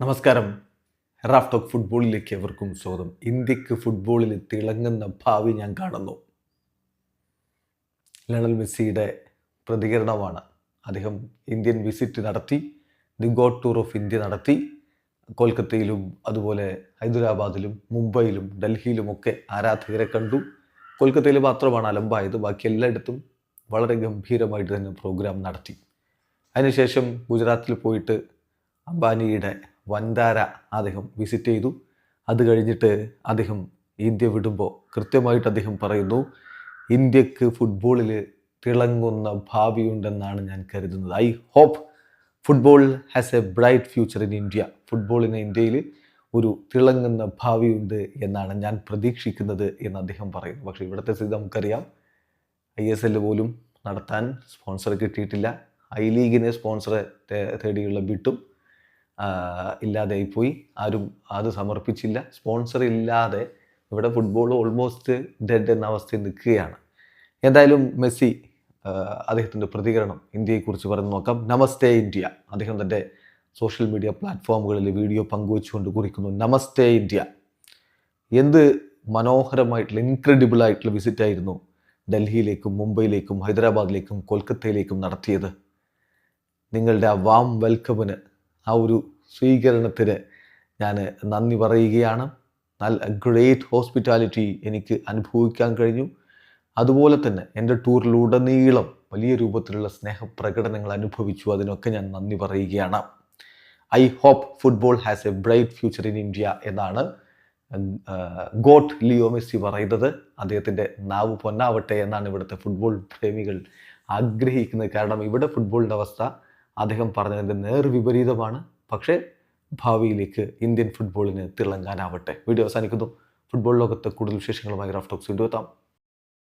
നമസ്കാരം. Raf talk ഫുട്ബോളിലേക്ക് എവർക്കും സ്വാഗതം. ഇന്ത്യയ്ക്ക് ഫുട്ബോളിൽ തിളങ്ങുന്ന ഭാവി ഞാൻ കാണുന്നു. ലണൽ മെസ്സിയുടെ പ്രതികരണമാണ്. അദ്ദേഹം ഇന്ത്യൻ വിസിറ്റ് നടത്തി the GOAT tour of India നടത്തി. കൊൽക്കത്തയിലും അതുപോലെ ഹൈദരാബാദിലും മുംബൈയിലും ഡൽഹിയിലുമൊക്കെ ആരാധകരെ കണ്ടു. കൊൽക്കത്തയിൽ മാത്രമാണ് അലമ്പായത്. ബാക്കി എല്ലായിടത്തും വളരെ ഗംഭീരമായിട്ട് തന്നെ പ്രോഗ്രാം നടത്തി. അതിനുശേഷം ഗുജറാത്തിൽ പോയിട്ട് അംബാനിയുടെ വൻതാര അദ്ദേഹം വിസിറ്റ് ചെയ്തു. അത് കഴിഞ്ഞിട്ട് അദ്ദേഹം ഇന്ത്യ വിടുമ്പോൾ കൃത്യമായിട്ട് അദ്ദേഹം പറയുന്നു ഇന്ത്യയ്ക്ക് ഫുട്ബോളിൽ തിളങ്ങുന്ന ഭാവിയുണ്ടെന്നാണ് ഞാൻ കരുതുന്നത്. I hope football has a bright future in India ഫുട്ബോളിന് ഇന്ത്യയിൽ ഒരു തിളങ്ങുന്ന ഭാവിയുണ്ട് എന്നാണ് ഞാൻ പ്രതീക്ഷിക്കുന്നത് എന്ന് അദ്ദേഹം പറയുന്നു. പക്ഷേ ഇവിടുത്തെ സ്ഥിതി നമുക്കറിയാം. ഐ എസ് എൽ പോലും നടത്താൻ സ്പോൺസർ കിട്ടിയിട്ടില്ല. ഐ ലീഗിനെ സ്പോൺസറെ തേടിയുള്ള ബിട്ടും ഇല്ലാതെയായിപ്പോയി. ആരും അത് സമർപ്പിച്ചില്ല. സ്പോൺസർ ഇല്ലാതെ ഇവിടെ ഫുട്ബോൾ ഓൾമോസ്റ്റ് ഡെഡ് എന്ന അവസ്ഥയിൽ നിൽക്കുകയാണ്. എന്തായാലും മെസ്സി അദ്ദേഹത്തിന്റെ പ്രതികരണം ഇന്ത്യയെക്കുറിച്ച് പറഞ്ഞു നോക്കാം. നമസ്തേ ഇന്ത്യ. അദ്ദേഹം തന്റെ സോഷ്യൽ മീഡിയ പ്ലാറ്റ്ഫോമുകളിൽ വീഡിയോ പങ്കുവെച്ചുകൊണ്ട് കുറിക്കുന്നു. നമസ്തേ ഇന്ത്യ. എന്ത് മനോഹരമായിട്ടുള്ള ഇൻക്രെഡിബിൾ ആയിട്ടുള്ള വിസിറ്റ് ആയിരുന്നു ഡൽഹിയിലേക്കും മുംബൈയിലേക്കും ഹൈദരാബാദിലേക്കും കൊൽക്കത്തയിലേക്കും നടത്തിയത്. നിങ്ങളുടെ ആ വാം വെൽക്കമിന് ആ ഒരു സ്വീകരണത്തിന് ഞാൻ നന്ദി പറയുകയാണ്. നല്ല ഗ്രേറ്റ് ഹോസ്പിറ്റാലിറ്റി എനിക്ക് അനുഭവിക്കാൻ കഴിഞ്ഞു. അതുപോലെ തന്നെ എന്റെ ടൂറിലുടനീളം വലിയ രൂപത്തിലുള്ള സ്നേഹപ്രകടനങ്ങൾ അനുഭവിച്ചു. അതിനൊക്കെ ഞാൻ നന്ദി പറയുകയാണ്. I hope football has a bright future in India എന്നാണ് ഗോട്ട് ലിയോ മെസ്സി പറയുന്നത്. അദ്ദേഹത്തിന്റെ നാവ് പൊന്നാവട്ടെ എന്നാണ് ഇവിടുത്തെ ഫുട്ബോൾ പ്രേമികൾ ആഗ്രഹിക്കുന്നത്. കാരണം ഇവിടെ ഫുട്ബോളിന്റെ അവസ്ഥ അദ്ദേഹം പറഞ്ഞതിന്റെ നേർവിപരീതമാണ് പക്ഷേ ഭാവിയിലേക്ക് ഇന്ത്യൻ ഫുട്ബോളിന് തിളങ്ങാനാവട്ടെ. വീഡിയോ അവസാനിക്കുന്നു. ഫുട്ബോൾ ലോകത്ത് കൂടുതൽ വിശേഷങ്ങളുമായി റാഫ്റ്റോക്സ് വീണ്ടും എത്താം.